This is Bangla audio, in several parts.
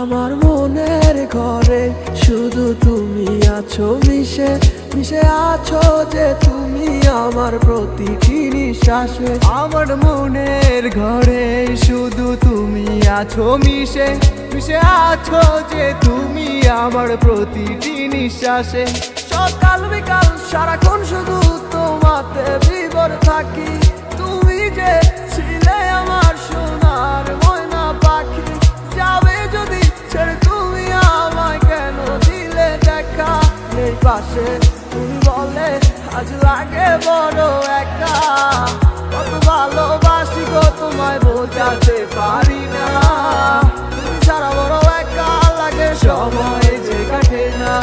আমার মনের ঘরে শুধু তুমি আছো, মিশে মিশে আছো যে তুমি আমার প্রতিটি নিঃশ্বাসে। আমার মনের ঘরে শুধু তুমি আছো, মিশে মিশে আছো যে তুমি আমার প্রতিটি নিঃশ্বাসে। সকাল বিকাল, সারাক্ষণ শুধু তোমাতে বিবর থাকি। পাশে তুমি বলে, আজ লাগে বড় একা। কত ভালোবাসি গো, তোমায় বোঝাতে পারি না। তুমি ছাড়া বড় একা লাগে সময় যে কাটে না।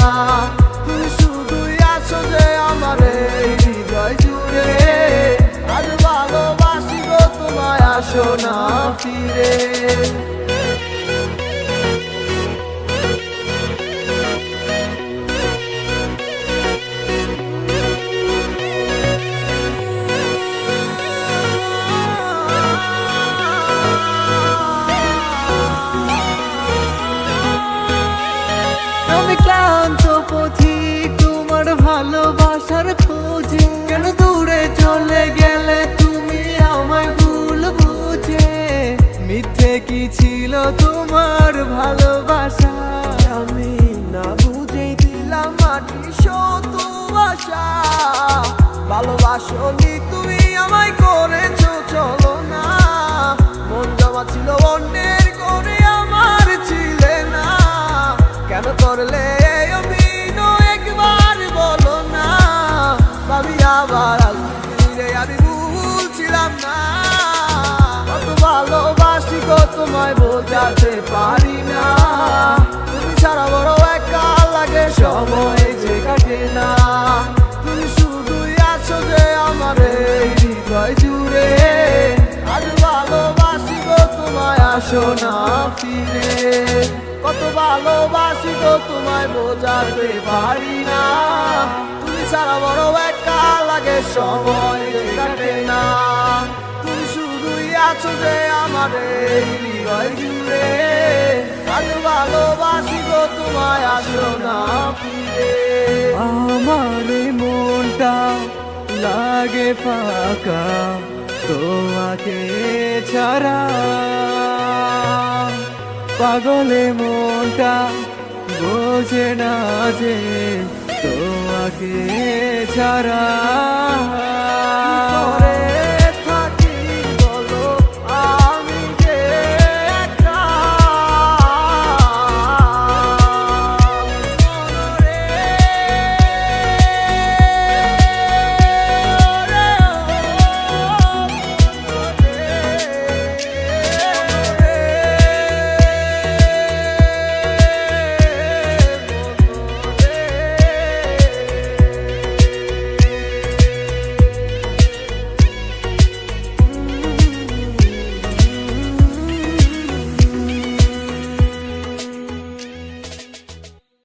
তুমি শুধুই আছো যে আমার হৃদয় জুড়ে। আজ ভালোবাসি গো, তোমায় আসো না ফিরে। চলে গেলে তুমি আমায় ভুল বুঝে। মিথ্যে কি ছিল তোমার ভালোবাসা? আমি না বুঝেই দিলাম মাটি শত আশা। ভালোবাসনি তুমি আমায় করেছ, চলো না। মন জমা ছিল অন্যের করে, আমার ছিলে না। কেন করলে অভিনয় একবার বলো না? ভাবি আবার তোমায় বোঝাতে পারি না। তুমি ছাড়া বড় একা লাগে সময় যে কাটে না। তুমি শুধুই আছো যে আমার এই হৃদয় জুড়ে। আজ ভালোবাসি তোমায় আসো না ফিরে। কত ভালোবাসি গো, তোমায় বোঝাতে পারি না। তুমি ছাড়া বড় একা লাগে সময় কাটে না। আছো যে জুড়ে। আজ তোমায় আসো না আমার মনটা লাগে ফাঁকা, তোমাকে ছাড়া। পাগলে মনটা বোঝে না যে তোমাকে ছাড়া।